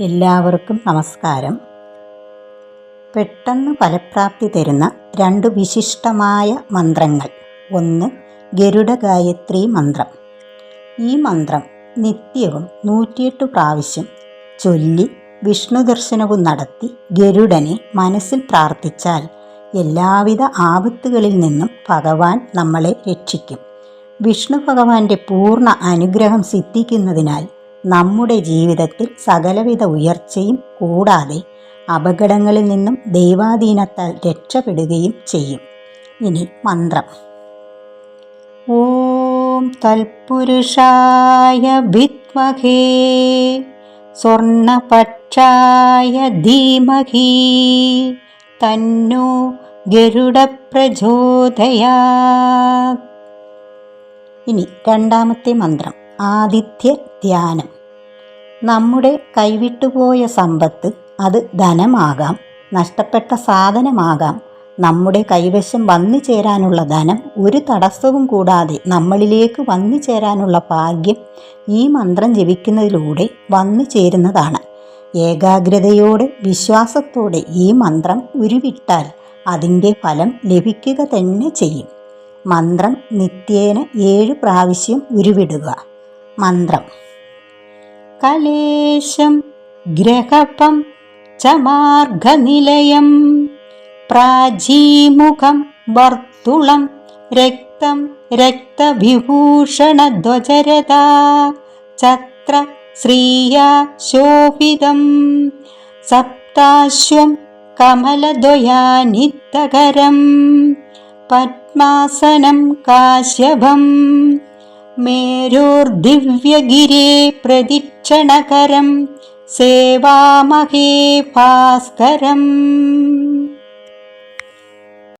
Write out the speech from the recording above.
എല്ലാവർക്കും നമസ്കാരം. പെട്ടെന്ന് ഫലപ്രാപ്തി തരുന്ന രണ്ട് വിശിഷ്ടമായ മന്ത്രങ്ങൾ. ഒന്ന് ഗരുഡ ഗായത്രി മന്ത്രം. ഈ മന്ത്രം നിത്യവും നൂറ്റിയെട്ട് പ്രാവശ്യം ചൊല്ലി വിഷ്ണു ദർശനവും നടത്തി ഗരുഡനെ മനസ്സിൽ പ്രാർത്ഥിച്ചാൽ എല്ലാവിധ ആപത്തുകളിൽ നിന്നും ഭഗവാൻ നമ്മളെ രക്ഷിക്കും. വിഷ്ണു ഭഗവാന്റെ പൂർണ അനുഗ്രഹം സിദ്ധിക്കുന്നതിനാൽ നമ്മുടെ ജീവിതത്തിൽ സകലവിധ ഉയർച്ചയും കൂടാതെ അപകടങ്ങളിൽ നിന്നും ദൈവാധീനത്താൽ രക്ഷപ്പെടുകയും ചെയ്യും. ഇനി മന്ത്രം. ഓം തൽപുരുഷായ വിദ്മഹേ സ്വർണപക്ഷായ ധീമഹി തന്നോ ഗരുഡ പ്രചോദയാത് ഇനി രണ്ടാമത്തെ മന്ത്രം. ആദിത്യ ധ്യാനം. നമ്മുടെ കൈവിട്ടുപോയ സമ്പത്ത് അത് ധനമാകാം നഷ്ടപ്പെട്ട സാധനമാകാം. നമ്മുടെ കൈവശം വന്നു ചേരാനുള്ള ധനം ഒരു തടസ്സവും കൂടാതെ നമ്മളിലേക്ക് വന്നു ചേരാനുള്ള ഭാഗ്യം ഈ മന്ത്രം ജപിക്കുന്നതിലൂടെ വന്നു ചേരുന്നതാണ് ഏകാഗ്രതയോടെ വിശ്വാസത്തോടെ ഈ മന്ത്രം ഉരുവിട്ടാൽ അതിന്റെ ഫലം ലഭിക്കുക തന്നെ ചെയ്യും. മന്ത്രം നിത്യേന ഏഴ് പ്രാവശ്യം ഉരുവിടുക. മന്ത്രം കലേശം ഗ്രഹപം ച മാർഗനിലയം പ്രാചീമുഖം വർത്തുളം രക്തം രക്തവിഭൂഷണധ്വജരതാ ചത്ര ശ്രീയാ ശോഭിതം സപ്താശ്വം കമലദ്വയാനിത്തകരം പത്മാസനം കാശ്യപം മേരോർദിവ്യഗിരേ പ്രദിക്ഷണകരം സേവാമഹേ ഭാസ്കരം.